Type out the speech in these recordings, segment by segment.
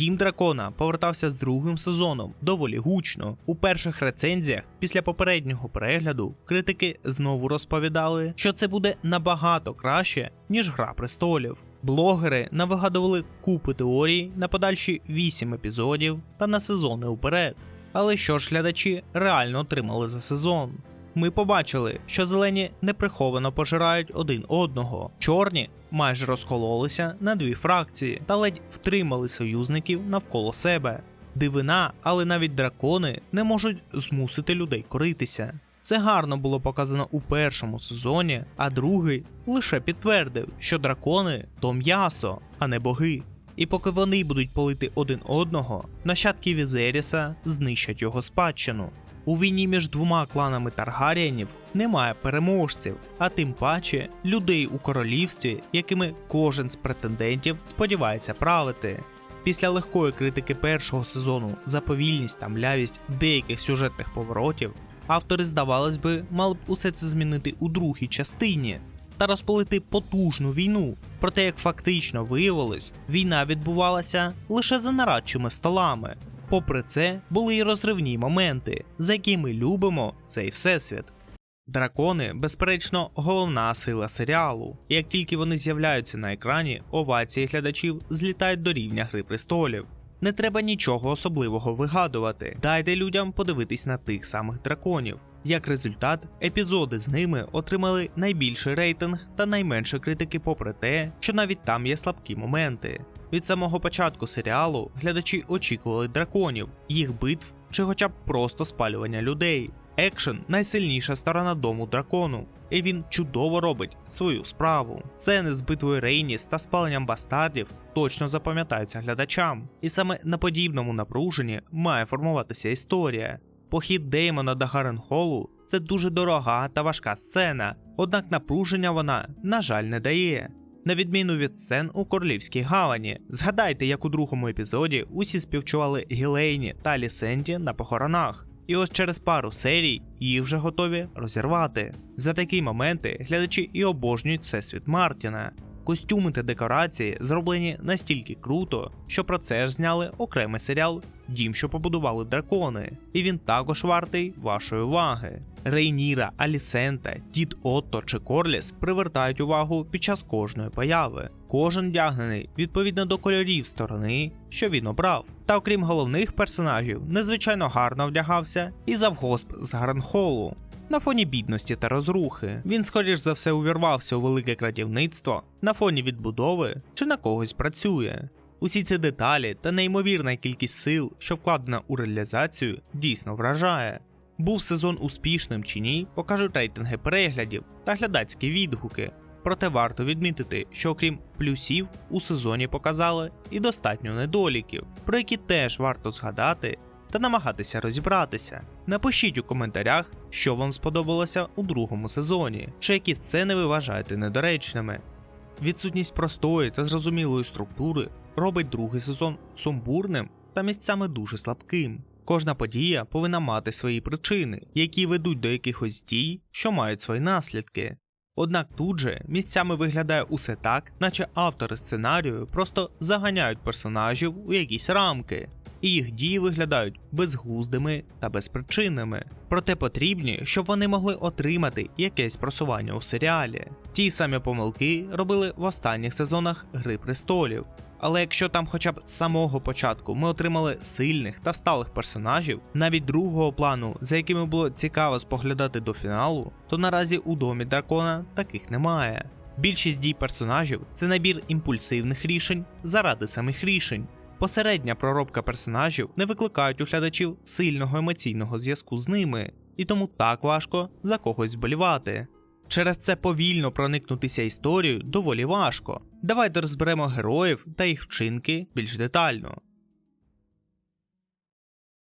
Дім дракона повертався з другим сезоном доволі гучно. У перших рецензіях після попереднього перегляду критики знову розповідали, що це буде набагато краще, ніж Гра престолів. Блогери навигадували купи теорій на подальші 8 епізодів та на сезони уперед. Але що ж глядачі реально отримали за сезон? Ми побачили, що зелені неприховано пожирають один одного. Чорні майже розкололися на дві фракції та ледь втримали союзників навколо себе. Дивина, але навіть дракони не можуть змусити людей коритися. Це гарно було показано у першому сезоні, а другий лише підтвердив, що дракони то м'ясо, а не боги. І поки вони будуть полити один одного, нащадки Візеріса знищать його спадщину. У війні між двома кланами Таргарієнів немає переможців, а тим паче людей у королівстві, якими кожен з претендентів сподівається правити. Після легкої критики першого сезону за повільність та млявість деяких сюжетних поворотів, автори, здавалось би, мали б усе це змінити у другій частині та розпалити потужну війну. Проте, як фактично виявилось, війна відбувалася лише за нарадчими столами. Попри це, були й розривні моменти, за які ми любимо цей всесвіт. Дракони, безперечно, головна сила серіалу. Як тільки вони з'являються на екрані, овації глядачів злітають до рівня Гри престолів. Не треба нічого особливого вигадувати. Дайте людям подивитись на тих самих драконів. Як результат, епізоди з ними отримали найбільший рейтинг та найменше критики, попри те, що навіть там є слабкі моменти. Від самого початку серіалу глядачі очікували драконів, їх битв чи хоча б просто спалювання людей. Екшен найсильніша сторона дому дракону, і він чудово робить свою справу. Сцени з битвою Рейніс та спаленням бастардів точно запам'ятаються глядачам, і саме на подібному напруженні має формуватися історія. Похід Деймона до Гаренхолу це дуже дорога та важка сцена, однак напруження вона, на жаль, не дає. На відміну від сцен у Королівській гавані, згадайте, як у другому епізоді усі співчували Гілейні та Лісенді на похоронах. І ось через пару серій їх вже готові розірвати. За такі моменти глядачі і обожнюють всесвіт Мартіна. Костюми та декорації зроблені настільки круто, що про це ж зняли окремий серіал Дім, що побудували дракони, і він також вартий вашої уваги. Рейніра, Алісента, Дід Отто чи Корліс привертають увагу під час кожної появи. Кожен вдягнений відповідно до кольорів сторони, що він обрав. Та окрім головних персонажів, незвичайно гарно вдягався і завгосп з Гарнхолу. На фоні бідності та розрухи він, скоріш за все, увірвався у велике крадівництво, на фоні відбудови чи на когось працює. Усі ці деталі та неймовірна кількість сил, що вкладена у реалізацію, дійсно вражає. Був сезон успішним чи ні, покажуть рейтинги переглядів та глядацькі відгуки. Проте варто відмітити, що окрім плюсів у сезоні показали і достатньо недоліків, про які теж варто згадати та намагатися розібратися. Напишіть у коментарях, що вам сподобалося у другому сезоні, чи які сцени ви вважаєте недоречними. Відсутність простої та зрозумілої структури робить другий сезон сумбурним та місцями дуже слабким. Кожна подія повинна мати свої причини, які ведуть до якихось дій, що мають свої наслідки. Однак тут же місцями виглядає усе так, наче автори сценарію просто заганяють персонажів у якісь рамки, і їх дії виглядають безглуздими та безпричинними. Проте потрібні, щоб вони могли отримати якесь просування у серіалі. Ті самі помилки робили в останніх сезонах Гри престолів. Але якщо там хоча б з самого початку ми отримали сильних та сталих персонажів, навіть другого плану, за якими було цікаво споглядати до фіналу, то наразі у домі дракона таких немає. Більшість дій персонажів це набір імпульсивних рішень заради самих рішень. Посередня проробка персонажів не викликають у глядачів сильного емоційного зв'язку з ними, і тому так важко за когось зболівати. Через це повільно проникнутися історією доволі важко. Давайте розберемо героїв та їх вчинки більш детально.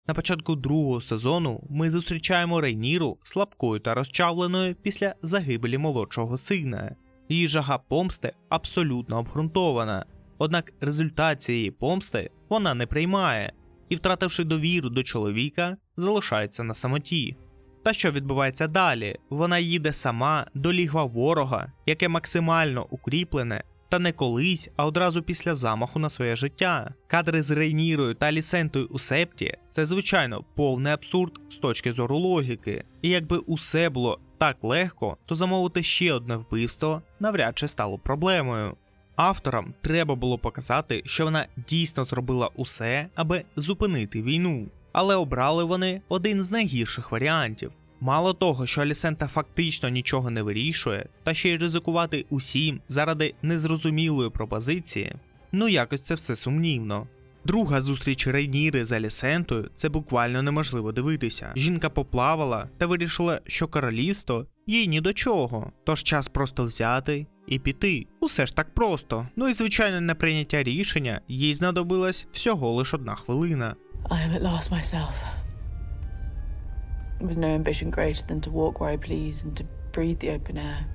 На початку другого сезону ми зустрічаємо Рейніру слабкою та розчавленою після загибелі молодшого сина. Її жага помсти абсолютно обґрунтована, однак результат цієї помсти вона не приймає і, втративши довіру до чоловіка, залишається на самоті. Та що відбувається далі? Вона їде сама до лігва ворога, яке максимально укріплене та не колись, а одразу після замаху на своє життя. Кадри з Рейнірою та Лісентою у септі це звичайно повний абсурд з точки зору логіки. І якби усе було так легко, то замовити ще одне вбивство навряд чи стало проблемою. Авторам треба було показати, що вона дійсно зробила усе, аби зупинити війну, але обрали вони один з найгірших варіантів. Мало того, що Алісента фактично нічого не вирішує, та ще й ризикувати усім заради незрозумілої пропозиції, ну якось це все сумнівно. Друга зустріч Рейніри з Алісентою це буквально неможливо дивитися. Жінка поплавала та вирішила, що королівство їй ні до чого, тож час просто взяти і піти. Усе ж так просто. Ну і звичайно, на прийняття рішення їй знадобилась всього лиш одна хвилина. I am at last myself. With no ambition greater than to walk where I please and to breathe the open air.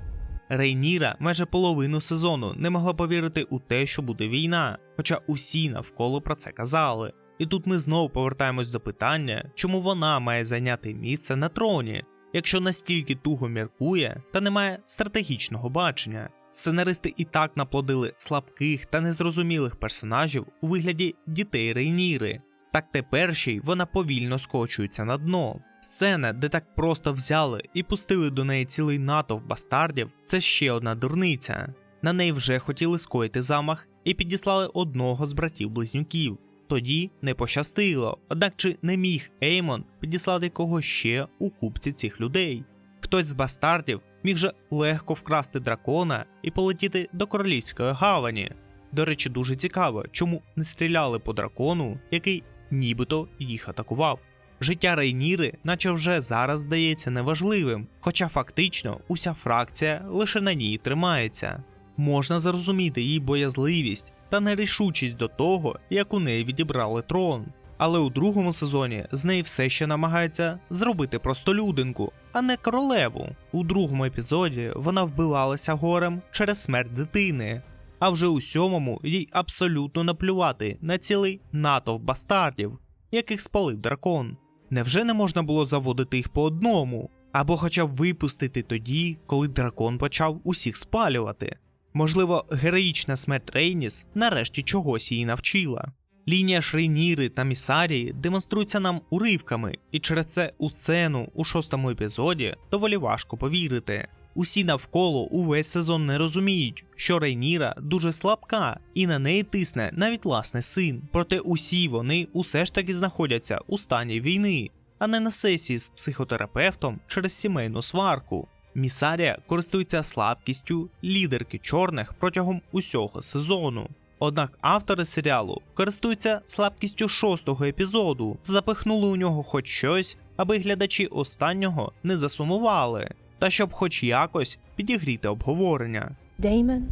Рейніра майже половину сезону не могла повірити у те, що буде війна, хоча усі навколо про це казали. І тут ми знову повертаємось до питання, чому вона має зайняти місце на троні, якщо настільки туго міркує та не має стратегічного бачення. Сценаристи і так наплодили слабких та незрозумілих персонажів у вигляді дітей Рейніри. Так тепер ще й вона повільно скочується на дно. Сцена, де так просто взяли і пустили до неї цілий натовп бастардів, це ще одна дурниця. На неї вже хотіли скоїти замах і підіслали одного з братів-близнюків. Тоді не пощастило, однак чи не міг Еймон підіслати кого ще у купці цих людей? Хтось з бастардів міг же легко вкрасти дракона і полетіти до королівської гавані. До речі, дуже цікаво, чому не стріляли по дракону, який нібито їх атакував. Життя Рейніри, наче вже зараз здається неважливим, хоча фактично уся фракція лише на ній тримається. Можна зрозуміти її боязливість та нерішучість до того, як у неї відібрали трон. Але у другому сезоні з неї все ще намагається зробити простолюдинку, а не королеву. У другому епізоді вона вбивалася горем через смерть дитини. А вже у сьомому їй абсолютно наплювати на цілий натовп бастардів, яких спалив дракон. Невже не можна було заводити їх по одному, або хоча б випустити тоді, коли дракон почав усіх спалювати? Можливо, героїчна смерть Рейніс нарешті чогось її навчила. Лінія Шрейніри та Місарії демонструється нам уривками, і через це у сцену у шостому епізоді доволі важко повірити. Усі навколо увесь сезон не розуміють, що Рейніра дуже слабка, і на неї тисне навіть власний син. Проте усі вони усе ж таки знаходяться у стані війни, а не на сесії з психотерапевтом через сімейну сварку. Місарія користується слабкістю лідерки чорних протягом усього сезону. Однак автори серіалу користуються слабкістю шостого епізоду, запихнули у нього хоч щось, аби глядачі останнього не засумували, та щоб хоч якось підігріти обговорення. Damon,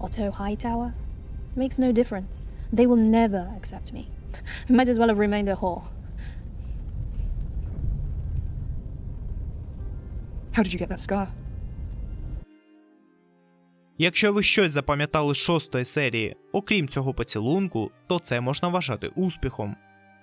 Otto Hightower, makes no difference. They will never accept me. How did you get that scar? Якщо ви щось запам'ятали з шостої серії, окрім цього поцілунку, то це можна вважати успіхом.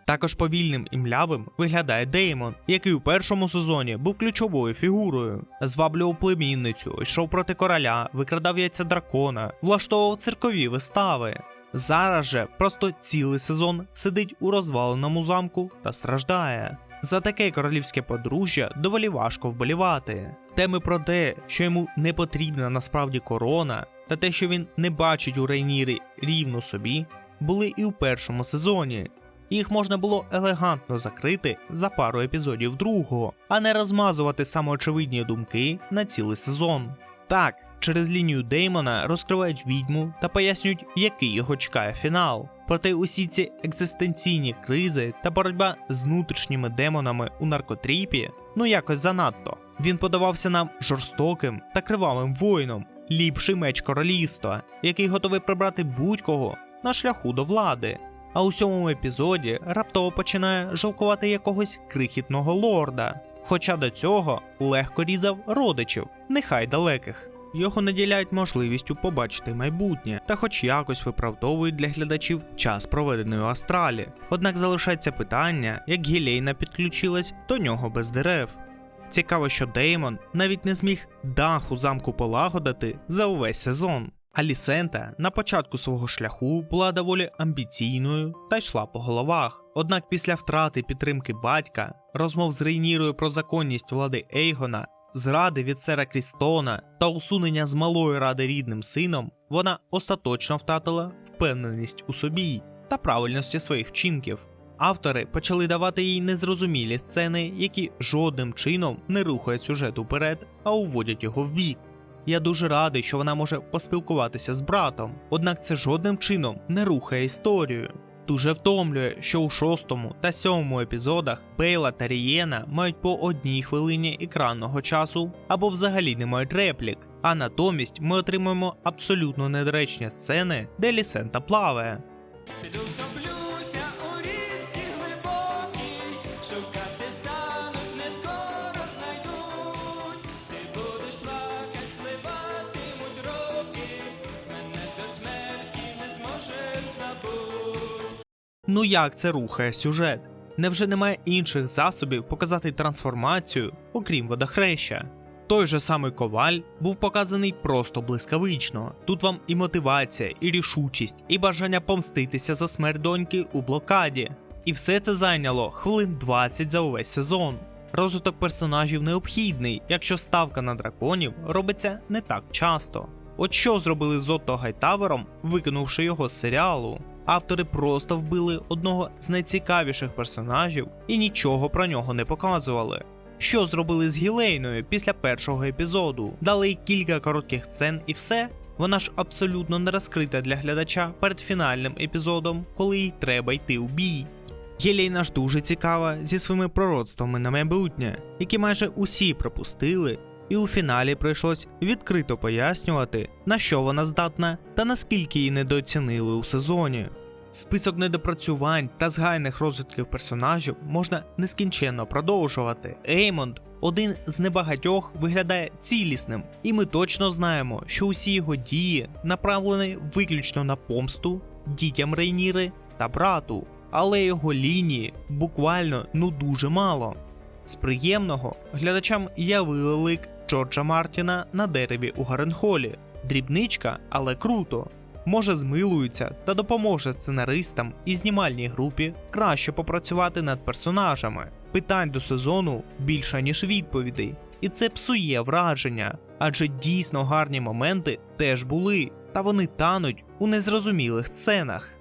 Також повільним і млявим виглядає Деймон, який у першому сезоні був ключовою фігурою, зваблював племінницю, йшов проти короля, викрадав яйця дракона, влаштовував циркові вистави. Зараз же просто цілий сезон сидить у розваленому замку та страждає. За таке королівське подружжя доволі важко вболівати. Теми про те, що йому не потрібна насправді корона, та те, що він не бачить у Рейнірі рівно собі, були і у першому сезоні. Їх можна було елегантно закрити за пару епізодів другого, а не розмазувати самоочевидні думки на цілий сезон. Так, через лінію Деймона розкривають відьму та пояснюють, який його чекає фінал. Проте усі ці екзистенційні кризи та боротьба з внутрішніми демонами у наркотріпі ну якось занадто. Він подавався нам жорстоким та кривавим воїном, ліпший меч королівства, який готовий прибрати будь-кого на шляху до влади. А у сьомому епізоді раптово починає жалкувати якогось крихітного лорда. Хоча до цього легко різав родичів, нехай далеких. Його наділяють можливістю побачити майбутнє та хоч якось виправдовують для глядачів час проведений у астралі. Однак залишається питання, як Гілейна підключилась до нього без дерев. Цікаво, що Деймон навіть не зміг дах у замку полагодити за увесь сезон. Алісента на початку свого шляху була доволі амбіційною та йшла по головах. Однак після втрати підтримки батька, розмов з Рейнірою про законність влади Ейгона, зради від сера Крістона та усунення з малої ради рідним сином, вона остаточно втратила впевненість у собі та правильності своїх вчинків. Автори почали давати їй незрозумілі сцени, які жодним чином не рухають сюжет уперед, а уводять його в бік. Я дуже радий, що вона може поспілкуватися з братом, однак це жодним чином не рухає історію. Дуже втомлює, що у шостому та сьомому епізодах Бейла та Рієна мають по одній хвилині екранного часу або взагалі не мають реплік, а натомість ми отримуємо абсолютно недоречні сцени, де Лісента плаває. Ну як це рухає сюжет? Невже немає інших засобів показати трансформацію, окрім водохреща? Той же самий коваль був показаний просто блискавично. Тут вам і мотивація, і рішучість, і бажання помститися за смерть доньки у блокаді. І все це зайняло хвилин 20 за увесь сезон. Розвиток персонажів необхідний, якщо ставка на драконів робиться не так часто. От що зробили з Отто Гайтавером, викинувши його з серіалу? Автори просто вбили одного з найцікавіших персонажів і нічого про нього не показували. Що зробили з Гілейною після першого епізоду? Дали їй кілька коротких сцен і все. Вона ж абсолютно не розкрита для глядача перед фінальним епізодом, коли їй треба йти у бій. Єлейна ж дуже цікава зі своїми пророцтвами на майбутнє, які майже усі пропустили, і у фіналі прийшлось відкрито пояснювати, на що вона здатна та наскільки її недооцінили у сезоні. Список недопрацювань та згайних розвитків персонажів можна нескінченно продовжувати. Еймонд один з небагатьох виглядає цілісним, і ми точно знаємо, що усі його дії направлені виключно на помсту дітям Рейніри та брату, але його лінії буквально ну дуже мало. З приємного глядачам явили лик Джорджа Мартіна на дереві у Гаренхолі. Дрібничка, але круто. Може, змилується та допоможе сценаристам і знімальній групі краще попрацювати над персонажами. Питань до сезону більше, ніж відповідей, і це псує враження, адже дійсно гарні моменти теж були, та вони тануть у незрозумілих сценах.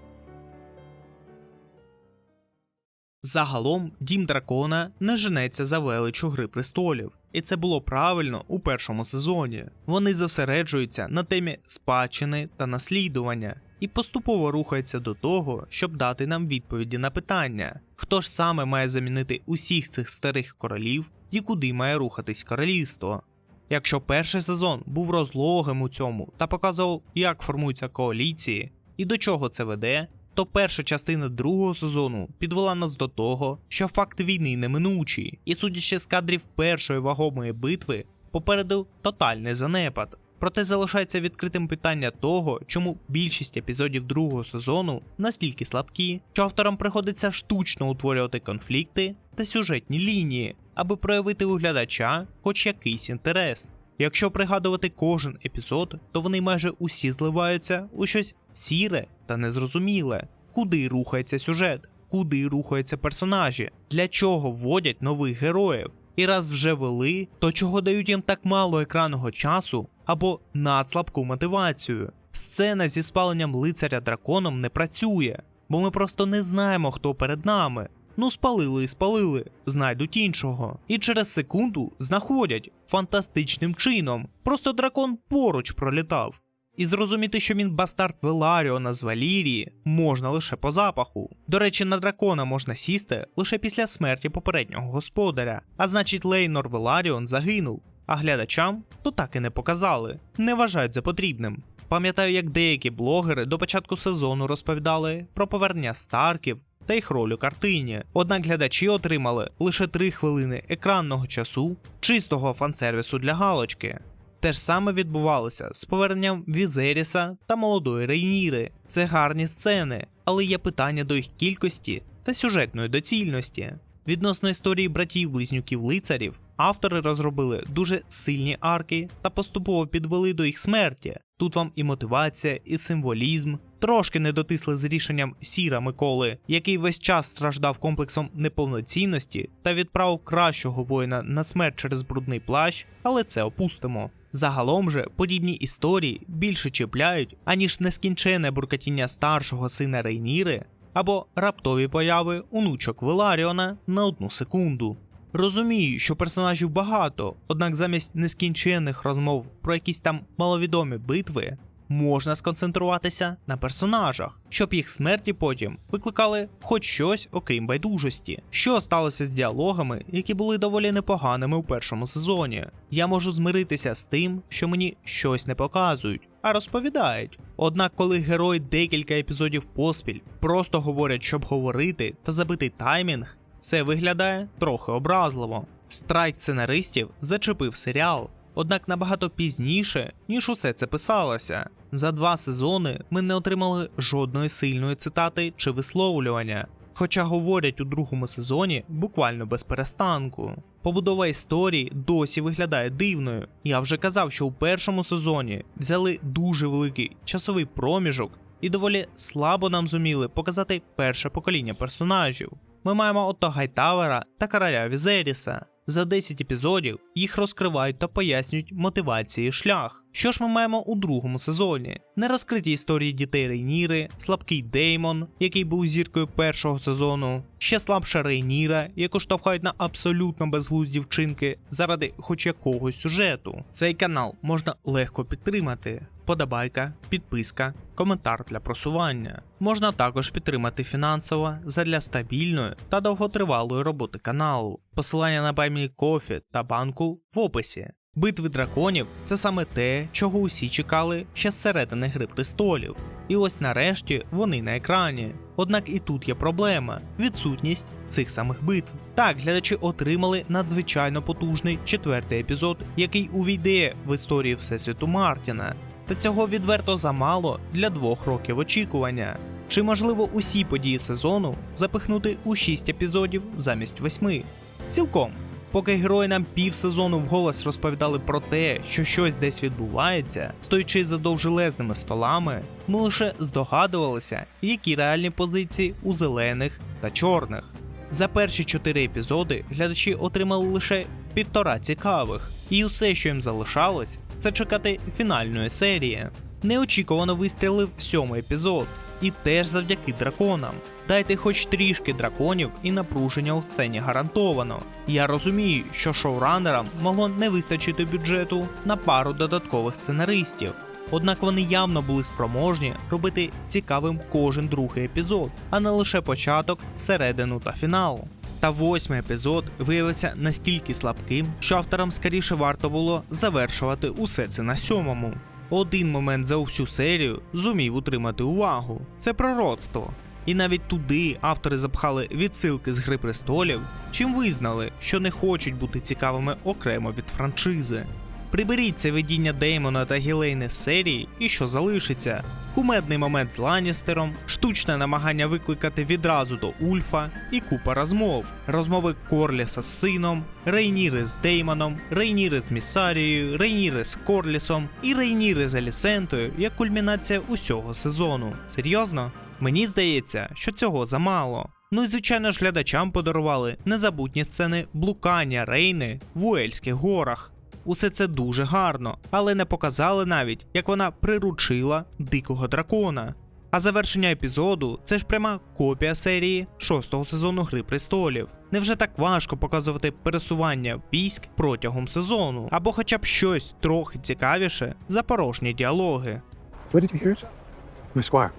Загалом дім дракона не женеться за величу Гри престолів, і це було правильно у першому сезоні. Вони зосереджуються на темі спадщини та наслідування і поступово рухаються до того, щоб дати нам відповіді на питання, хто ж саме має замінити усіх цих старих королів і куди має рухатись королівство. Якщо перший сезон був розлогим у цьому та показував, як формуються коаліції і до чого це веде, то перша частина другого сезону підвела нас до того, що факт війни неминучий, і судячи з кадрів першої вагомої битви, попереду тотальний занепад. Проте залишається відкритим питання того, чому більшість епізодів другого сезону настільки слабкі, що авторам приходиться штучно утворювати конфлікти та сюжетні лінії, аби проявити у глядача хоч якийсь інтерес. Якщо пригадувати кожен епізод, то вони майже усі зливаються у щось сіре та незрозуміле, куди рухається сюжет, куди рухаються персонажі, для чого вводять нових героїв. І раз вже вели, то чого дають їм так мало екранного часу або надслабку мотивацію. Сцена зі спаленням лицаря драконом не працює, бо ми просто не знаємо, хто перед нами. Ну, спалили і спалили, знайдуть іншого. І через секунду знаходять фантастичним чином. Просто дракон поруч пролітав. І зрозуміти, що він бастард Веларіона з Валірії, можна лише по запаху. До речі, на дракона можна сісти лише після смерті попереднього господаря, а значить Лейнор Веларіон загинув, а глядачам то так і не показали, не вважають за потрібним. Пам'ятаю, як деякі блогери до початку сезону розповідали про повернення Старків та їх роль у картині. Однак глядачі отримали лише 3 хвилини екранного часу, чистого фансервісу для галочки. Те ж саме відбувалося з поверненням Візеріса та молодої Рейніри. Це гарні сцени, але є питання до їх кількості та сюжетної доцільності. Відносно історії братів-близнюків лицарів, автори розробили дуже сильні арки та поступово підвели до їх смерті. Тут вам і мотивація, і символізм. Трошки не дотисли з рішенням Сіра Миколи, який весь час страждав комплексом неповноцінності та відправив кращого воїна на смерть через брудний плащ, але це опустимо. Загалом же подібні історії більше чіпляють, аніж нескінчене буркатіння старшого сина Рейніри або раптові появи онучок Веларіона на одну секунду. Розумію, що персонажів багато, однак замість нескінченних розмов про якісь там маловідомі битви можна сконцентруватися на персонажах, щоб їх смерті потім викликали хоч щось окрім байдужості. Що сталося з діалогами, які були доволі непоганими у першому сезоні? Я можу змиритися з тим, що мені щось не показують, а розповідають. Однак, коли герой декілька епізодів поспіль просто говорять, щоб говорити та забити таймінг, це виглядає трохи образливо. Страйк сценаристів зачепив серіал, однак набагато пізніше, ніж усе це писалося. За два сезони ми не отримали жодної сильної цитати чи висловлювання. Хоча говорять у другому сезоні буквально без перестанку. Побудова історії досі виглядає дивною. Я вже казав, що у першому сезоні взяли дуже великий часовий проміжок і доволі слабо нам зуміли показати перше покоління персонажів. Ми маємо Отто Гайтавера та короля Візеріса. За 10 епізодів їх розкривають та пояснюють мотивації шлях. Що ж ми маємо у другому сезоні? Нерозкриті історії дітей Рейніри, слабкий Деймон, який був зіркою першого сезону, ще слабша Рейніра, яку штовхають на абсолютно безглузді вчинки заради хоч якогось сюжету. Цей канал можна легко підтримати. Подобайка, підписка, коментар для просування. Можна також підтримати фінансово задля стабільної та довготривалої роботи каналу. Посилання на баймі кофі та банку в описі. Битви драконів це саме те, чого усі чекали ще з середини Гри престолів. І ось нарешті вони на екрані. Однак і тут є проблема відсутність цих самих битв. Так, глядачі отримали надзвичайно потужний четвертий епізод, який увійде в історію Всесвіту Мартіна. Та цього відверто замало для двох років очікування. Чи можливо усі події сезону запихнути у 6 епізодів замість 8? Цілком. Поки герої нам півсезону вголос розповідали про те, що щось десь відбувається, стоячи за довжелезними столами, ми лише здогадувалися, які реальні позиції у зелених та чорних. За перші чотири епізоди глядачі отримали лише півтора цікавих, і усе, що їм залишалось, це чекати фінальної серії. Неочікувано вистрілив сьомий епізод, і теж завдяки драконам. Дайте хоч трішки драконів і напруження у сцені гарантовано. Я розумію, що шоуранерам могло не вистачити бюджету на пару додаткових сценаристів. Однак вони явно були спроможні робити цікавим кожен другий епізод, а не лише початок, середину та фінал. Та восьмий епізод виявився настільки слабким, що авторам скоріше варто було завершувати усе це на сьомому. Один момент за всю серію зумів утримати увагу це пророцтво. І навіть туди автори запхали відсилки з Гри престолів, чим визнали, що не хочуть бути цікавими окремо від франшизи. Приберіть це видіння Деймона та Гілейни з серії, і що залишиться? Кумедний момент з Ланністером, штучне намагання викликати відразу до Ульфа і купа розмов. Розмови Корліса з сином, Рейніри з Деймоном, Рейніри з Міссарією, Рейніри з Корлісом і Рейніри з Алісентою як кульмінація усього сезону. Серйозно? Мені здається, що цього замало. Ну і звичайно ж глядачам подарували незабутні сцени блукання Рейни в Уельських горах. Усе це дуже гарно, але не показали навіть, як вона приручила дикого дракона. А завершення епізоду це ж пряма копія серії шостого сезону Гри престолів. Невже так важко показувати пересування військ протягом сезону, або хоча б щось трохи цікавіше за порожні діалоги. Where did you hear it? My squire.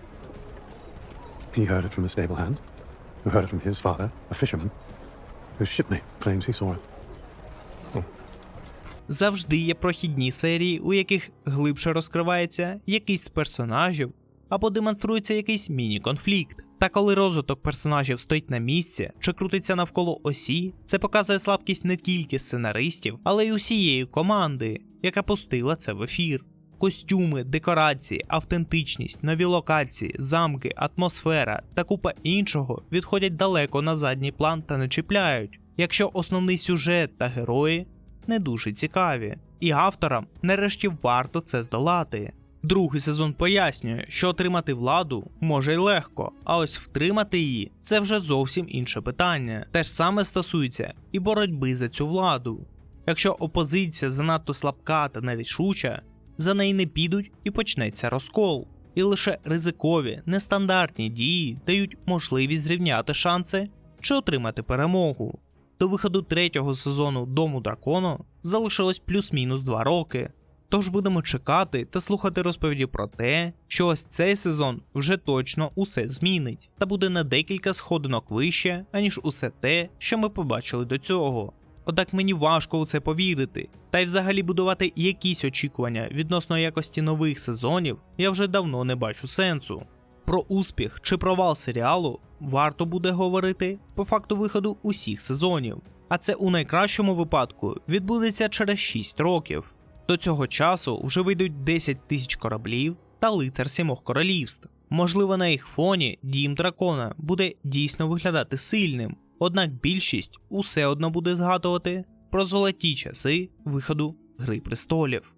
He heard it from a stable hand, who heard it from his father, a fisherman, whose shipmate claims he saw it. Завжди є прохідні серії, у яких глибше розкривається якийсь з персонажів або демонструється якийсь міні-конфлікт. Та коли розвиток персонажів стоїть на місці чи крутиться навколо осі, це показує слабкість не тільки сценаристів, але й усієї команди, яка пустила це в ефір. Костюми, декорації, автентичність, нові локації, замки, атмосфера та купа іншого відходять далеко на задній план та не чіпляють, якщо основний сюжет та герої не дуже цікаві, і авторам нарешті варто це здолати. Другий сезон пояснює, що отримати владу може й легко, а ось втримати її це вже зовсім інше питання. Те ж саме стосується і боротьби за цю владу. Якщо опозиція занадто слабка та нерішуча, за неї не підуть і почнеться розкол. І лише ризикові, нестандартні дії дають можливість зрівняти шанси чи отримати перемогу. До виходу третього сезону Дому дракону залишилось плюс-мінус 2 роки. Тож будемо чекати та слухати розповіді про те, що ось цей сезон вже точно усе змінить, та буде на декілька сходинок вище, аніж усе те, що ми побачили до цього. Однак мені важко у це повірити, та й взагалі будувати якісь очікування відносно якості нових сезонів я вже давно не бачу сенсу. Про успіх чи провал серіалу варто буде говорити по факту виходу усіх сезонів, а це у найкращому випадку відбудеться через 6 років. До цього часу вже вийдуть 10 тисяч кораблів та лицар сімох королівств. Можливо, на їх фоні дім дракона буде дійсно виглядати сильним, однак більшість усе одно буде згадувати про золоті часи виходу Гри престолів.